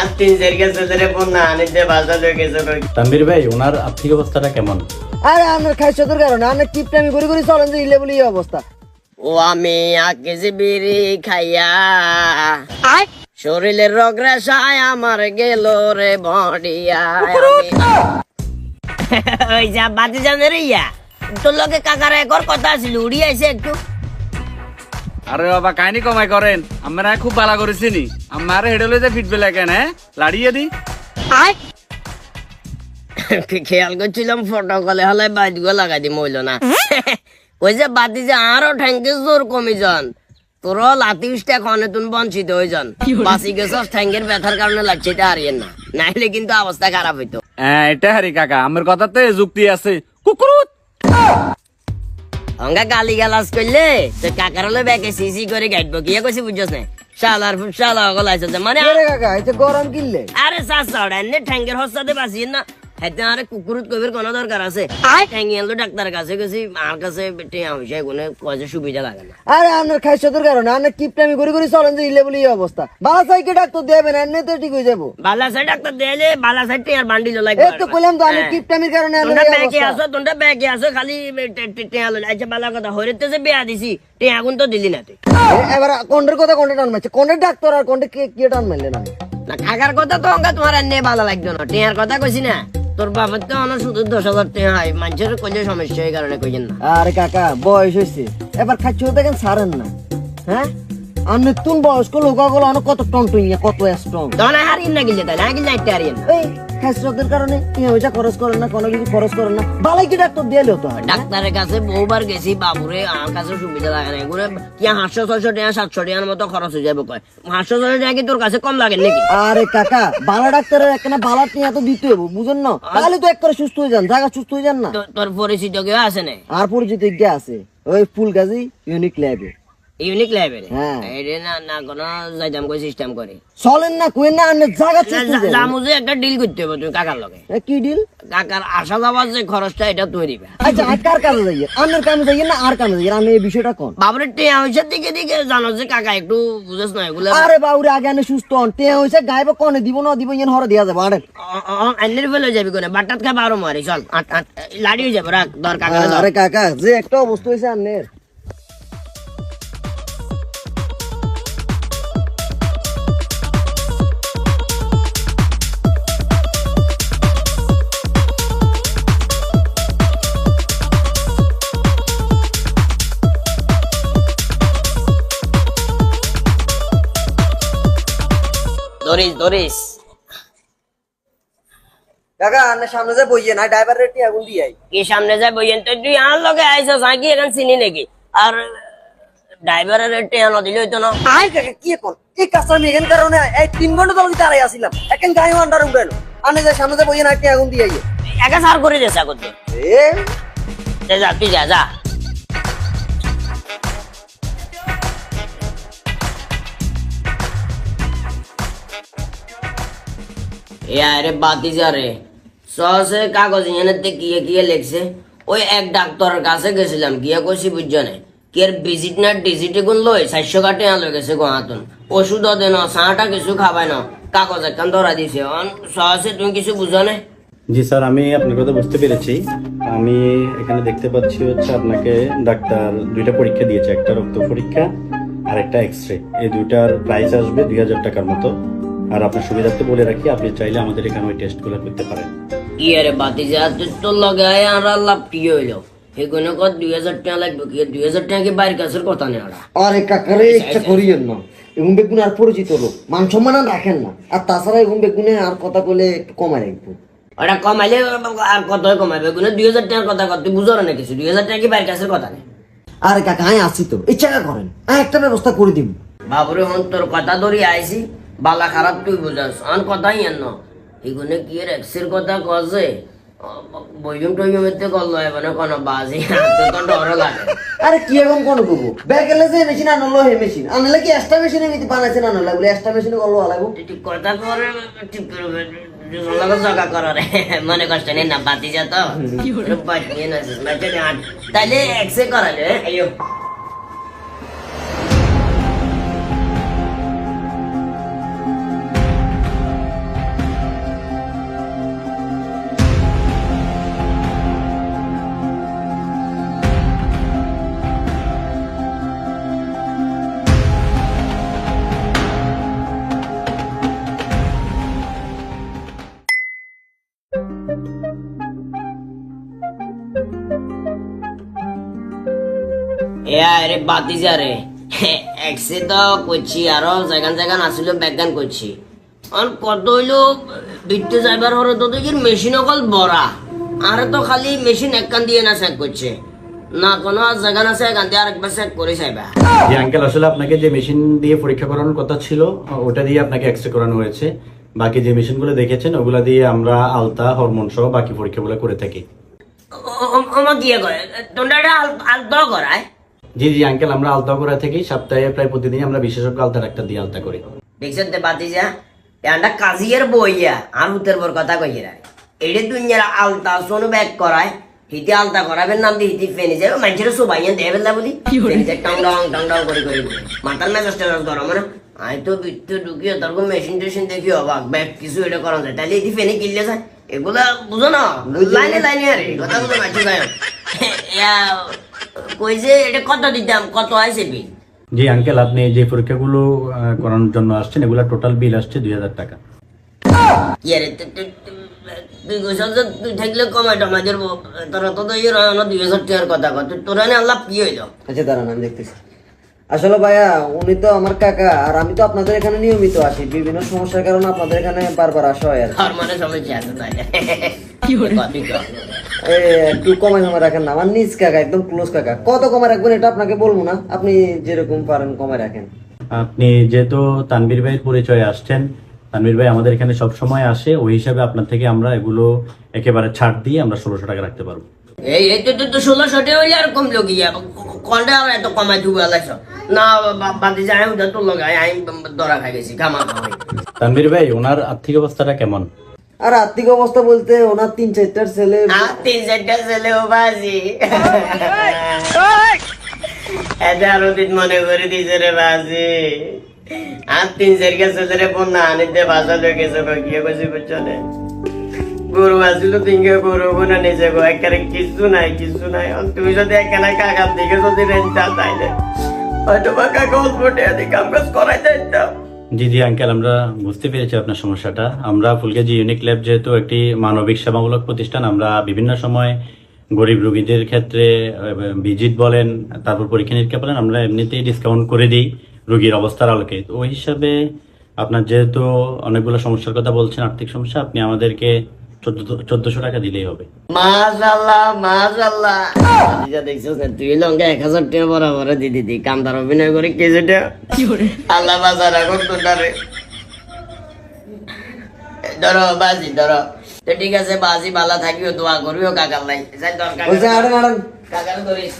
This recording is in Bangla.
চার গেছে ধরে বন্যা আনিতে বাজার হয়ে গেছে কই। ভাই ওনার আর্থিক অবস্থাটা কেমন? আরে আপনার খাইছে তোর কারণে আপনার টিপটা আমি ঘুরে ঘুরে চলেন যে ইলে বলি এই অবস্থা। ও আমি এক কেজি বিড়ি খাইয়া শরীরের রোগ রেশায় আমার গেল রে বডিয়া ওই যা বাতি জানে রে ইয়া। তোর লগে কাকার একর কথা আছিল উড়ি আইছে একটু। আরে বাবা কাহিনী কমাই করেন। আমরা খুব ভালো করেছি নি আমার হেডে লই যে ফিটবে লাগে না লাড়িয়ে দি। খেয়াল করছিলাম ফটো কলে হলে গো লাগাই দি মইল না। ওই যে বাতি যে আরও ঠ্যাঙ্কে জোর কমি যান। তোর লাতি উষ্টা খনে তুন বঞ্চিত হয়ে যান। বাসি গেছস ঠ্যাঙ্গের ব্যথার কারণে লাগছে এটা হারিয়েন না। নাইলে কিন্তু অবস্থা খারাপ হইতো। হ্যাঁ এটা হারি কাকা আমার কথাতে যুক্তি আছে। কুকুরুত অঙ্গা গালি গালাজ করলে তো কাকার হলে ব্যাগে সিসি করে গাইডবো কি কইছি বুঝছস না? শালার ফুট শালা গলাইছে মানে আরে কাকা এই গরম কিনলে? আরে সাসা এনে ঠ্যাঙ্গের হস্তাতে বাসিয়ে না হাতে আরে কুকুরুত কবির কোনো দরকার আছে? ডাক্তারের কাছে গেছি আর কাছে টিয়া হইছে কোনো কয়েছে সুবিধা লাগে না। আরে আপনার খাইছে কারণে আপনার টিপটা আমি ঘুরে ঘুরে চলেন যে ইলে বলি অবস্থা বালা সাইকে ডাক্তার দেবেন এমনি তো ঠিক হয়ে যাব। বালা সাইড ডাক্তার দেলে বালা সাইড টিয়ার বান্ডিল লাগে এই তো কইলাম তো আমি টিপটামির কারণে আপনার তোমরা ব্যাগে আসো তোমরা ব্যাগে আসো খালি টিয়া আচ্ছা বালা কথা হইতে যে বেয়া দিছি টিয়া আগুন তো দিলি না তুই এবার কোনটার কথা কোনটা টান মারছে কোনটা ডাক্তার আর কোনটা কে টান মারলেন আমি না কাকার কথা তো অঙ্কা তোমার এনে ভালো লাগতো না। টিয়ার কথা কইছি না। তোর বাপের তো অনেক শুধু দশ হাজার টিয়া হয়। মানুষের কইলে সমস্যা এই কারণে কইছেন না। আরে কাকা বয়স হয়েছে এবার খাচ্ছি দেখেন সারেন না। হ্যাঁ? আর নতুন বয়স্ক লোকগুলো অনেক কত টন টুই কত স্ট্রং তখন হারিয়ে না গেলে তাহলে আগে না হারিয়ে না। এই কারণে। টিয়া খরচ করেন না কোনো কিছু খরচ করেন না। বালাই কি ডাক্তার দিয়েলেও তো হয় ডাক্তারের কাছে বহুবার গেছি বাবুরে আমার কাছে সুবিধা লাগে না এগুলো কি হাঁসশো ছয়শো টাকা সাতশো টাকার মতো খরচ হয়ে যাবে কয়। হাঁসশো ছয়শো টাকা কি তোর কাছে কম লাগে নাকি? আরে কাকা বালা ডাক্তারের বালা টিয়া তো দিতে হবে বুঝেন না? তাহলে তো এক করে সুস্থ হয়ে যান জায়গা সুস্থ হয়ে যান না। তো- তোর পরিচিত কেউ আছে না? আর পরিচিত কে আছে? ওই ফুল গাছি ইউনিক ল্যাবে ইউনিক লাইব্রেরি হ্যাঁ। এটা না না কোনো যাইতাম কই সিস্টেম করে। চলেন না কুয়েন না আপনি জায়গা জামু যে একটা ডিল করতে হবে তুমি কাকার লগে। এ, কি ডিল কাকার আসা যাওয়ার যে খরচটা এটা তুমি দিবে আচ্ছা আর কার কামে আপনার কামে যাইয়ে না আর কামে যাইয়ে? আমি এই বিষয়টা কোন? বাবুরে হয়েছে দিকে দিকে জানো যে কাকা একটু বুঝেছ না এগুলো। আরে বাউরে আগে আনে সুস্থ হন। টিয়া হইছে গাইব কোনে দিব না দিব ইয়েন হরে দিয়া যাবে আরে আন্নের ফেলে যাবি কোনে? বাটাত খাই বারো মারি চল লাড়ি হয়ে যাবে রাখ দর কাকারে আরে কাকা যে একটা অবস্থা হইছে আন্নের। ধরিস ধরিস। কাকা আন্নের সামনে বইয়ে না ড্রাইভারের টিয়া গুন দিয়াই। কি সামনে বইয়েন তো তুই আর লগে আগে এখন চিনি নাকি? আর ড্রাইভারের দিলে হইতো না। আই কাকা কি কোন এই কাজটা আমি এখান কারণে এই তিন ঘণ্টা ধরে দাঁড়াই আসিলাম এখন গাড়ি আন্ডার উঠাইলো আনে যে সামনে যে বইয়ে না টিয়া গুন দিয়াই। একা সার করে করতে এ? যা যা তুই যা যা। আরে বাতি যা রে সহসে কাগজ এনে কিয়ে কিয়ে লেখছে, ওই এক ডাক্তারের কাছে গেছিলাম, গিয়ে কইছি, বুঝছ না কি এর ভিজিট না ডিজিটে গুন লই, চারশো কাটে আলো গেছে গোহাতুন ওষুধ দে না, চাটা কিছু খাবাই না, কাগজ একখান ধরা দিছে। অন, সহসে তুমি কিছু বুঝো জি স্যার, আমি আপনার কথা বুঝতে পেরেছি। আমি এখানে দেখতে পাচ্ছি হচ্ছে আপনাকে ডাক্তার দুইটা পরীক্ষা দিয়েছে, একটা রক্ত পরীক্ষা আর একটা এক্স রে এই দুইটার প্রাইস আসবে দুই হাজার টাকার মতো। আর আপনার সুবিধার্থে বলে রাখি আপনি চাইলে আমাদের এখানে ওই টেস্টগুলো করতে পারেন। কি আরে বাতি যা তুই তোর লগে আর লাভ কি হইল। সেগুলো কত দুই হাজার টাকা লাগবে কি? দুই হাজার টাকা কি বাইরের কাছের কথা নেই ওরা? আরে কাকারে ইচ্ছা করিয়েন না। এবং বেগুন আর পরিচিত লোক। মান সম্মান রাখেন না। আর তাছাড়া এবং বেগুনে আর কথা বলে একটু কমায় রাখব ওরা কমাইলে আর কত কমাইবে? কোনো দুই হাজার টাকার কথা কত তুই বুঝো না কিছু দুই হাজার টাকা কি বাইরের কাছের কথা নেই আরে কাকা আমি আসি তো। ইচ্ছা করেন। আমি একটা ব্যবস্থা করে দিব। বাবুরে হন তোর কথা ধরি আইছি। বালা খারাপ তুই বুঝাস। আন কথাই এন এগুলো কি এক্সের কথা কছে বইম টইম এতে করল মানে কোনো বাজি হাতে তো ডর লাগে। আরে কি এখন কোন করব ব্যাগ যে মেশিন আনলো হে মেশিন আনলে কি এক্সট্রা মেশিনে মিতি বানাইছেন আনলা বলে এক্সট্রা মেশিনে করল ঠিক কথা করে ঠিক লাগে করার মনে কষ্ট নেই না বাতি যা তো। বাদ নিয়ে না তাইলে এক্সে করালে আইয়ো। এ আরে বাতিজা রে একসে তো করছি আরও জায়গান জায়গান আসিল ব্যাগান করছি আর কত হইল বিটতে যাইবার হরে তো দেখি মেশিন অকল বড়া। আরে তো খালি মেশিন একখান দিয়ে না চেক করছে। না কোনো জায়গান আছে এখান দিয়ে আরেকবার চেক করে চাইবা। জি আঙ্কেল আসলে আপনাকে যে মেশিন দিয়ে পরীক্ষা করানোর কথা ছিল ওটা দিয়ে আপনাকে এক্সরে করানো হয়েছে। বাকি যে মেশিনগুলো দেখেছেন ওগুলা দিয়ে আমরা আলতা হরমোন সহ বাকি পরীক্ষাগুলো করে থাকি। আমার কি করে। তোমরা আলতো করায়? জি জি আঙ্কেল আমরা আলতা করে থাকি। সপ্তাহে প্রায় প্রতিদিন আমরা বিশেষজ্ঞ আলতা ডাক্তার দিয়ে আলতা করি। দেখছেন তে বাতিজা? এটা কাজিয়ার বইয়া আর হুতের বর কথা কইরা এডে দুনিয়ার আলতা সোনু ব্যাগ করায় হিতে আলতা করাবেন নাম দিয়ে হিতে ফেনে যাবে মানুষের সবাই দেবে না বলি। টং ডং টং ডং করে করে মাথার মেজাজটা গরম না আই তো বিত্ত ঢুকিয়ে তারপর মেশিন টেশিন দেখি অবাক ব্যাগ কিছু এটা করা যায়। তাহলে এটি ফেনে কিনলে যায়। এগুলা বুঝো না? লাইনে লাইনে আরে কথা বুঝো মাঝে যায় কই যে এটা কত দিতাম কত আছে বিল? জি আঙ্কেল আপনি যে পরীক্ষাগুলো করানোর জন্য আসছেন এগুলা টোটাল বিল আসছে দুই হাজার টাকা। কি আরে তু- তু- তু- তুই গোসল তুই থাকলে কমাই টমাই দেবো তোরা তো তো দুই হাজার টাকার কথা কর তোরা নিয়ে আল্লাহ কি হইল? আচ্ছা দাঁড়ান আমি দেখতেছি। আসলে ভাইয়া উনি তো আমার কাকা আর আমি তো আপনাদের এখানে নিয়মিত আসি বিভিন্ন সমস্যার কারণে আপনাদের এখানে বারবার আসা হয় আর আর মানে সমস্যা আছে তাই কি হরে তুই কর। এ, একটু কমাই কমাই রাখেন না। আমার নিজ কাকা একদম ক্লোজ কাকা। কত কমাই রাখবেন এটা আপনাকে বলব না। আপনি যেরকম পারেন কমাই রাখেন। আপনি যেহেতু তানবীর ভাইয়ের পরিচয়ে আসছেন তানবীর ভাই আমাদের এখানে সব সময় আসে। ওই হিসাবে আপনার থেকে আমরা এগুলো একেবারে ছাড় দিয়ে আমরা ষোলোশো টাকা রাখতে পারব। এই এই তো তো ষোলোশো টাকা হইলে আর কম লোক কন্ডা আর এত কমাই তুই আলাইছ না বা- যায় তো লগাই আমি দরা খাই গেছি তানবীর ভাই ওনার আর্থিক অবস্থাটা কেমন? আর আর্থিক অবস্থা বলতে ওনার তিন চারটার ছেলে। আর তিন চারটা ছেলেও বাজি। এটা আরও দিন মনে করে দিছে রে বাজি। আর তিন চারটা ছেলে বন্যা আনিতে বাসা লয়ে গেছে গিয়ে কইছি বুঝছনে গরু আসিল তিনকে গরু বোনা নিজে গো একেবারে কিছু নাই কিছু নাই। তুমি যদি এখানে কাকার দিকে যদি রেঞ্জটা তাইলে হয়তো বা কাকা অল্প টাকা দিয়ে কাম কাজ করাই যাইতাম জি জি আঙ্কেল, আমরা বুঝতে পেরেছি আপনার সমস্যাটা। আমরা ফুলকেজি ইউনিক ল্যাব যেহেতু একটি মানবিক সেবামূলক প্রতিষ্ঠান, আমরা বিভিন্ন সময় গরিব রোগীদের ক্ষেত্রে ভিজিট বলেন, তারপর পরীক্ষা নিরীক্ষা বলেন, আমরা এমনিতেই ডিসকাউন্ট করে দিই রোগীর অবস্থার আলোকে। তো ওই হিসাবে আপনার যেহেতু অনেকগুলো সমস্যার কথা বলছেন, আর্থিক সমস্যা, আপনি আমাদেরকে চোদ্দশো টাকা দিলেই হবে। মাশাল্লাহ মাশাল্লাহ যা দেখছিস না তুই লঙ্কা এক হাজার টাকা বরাবর দিয়ে দিদি কান্দার অভিনয় করে কেজিটা আল্লাহ বাজার এখন তো ধরো বাজি ধরো। তো ঠিক আছে বাজি বালা থাকিও দোয়া করিও কাকার লাই যাই দরকার কাকার ধরিস।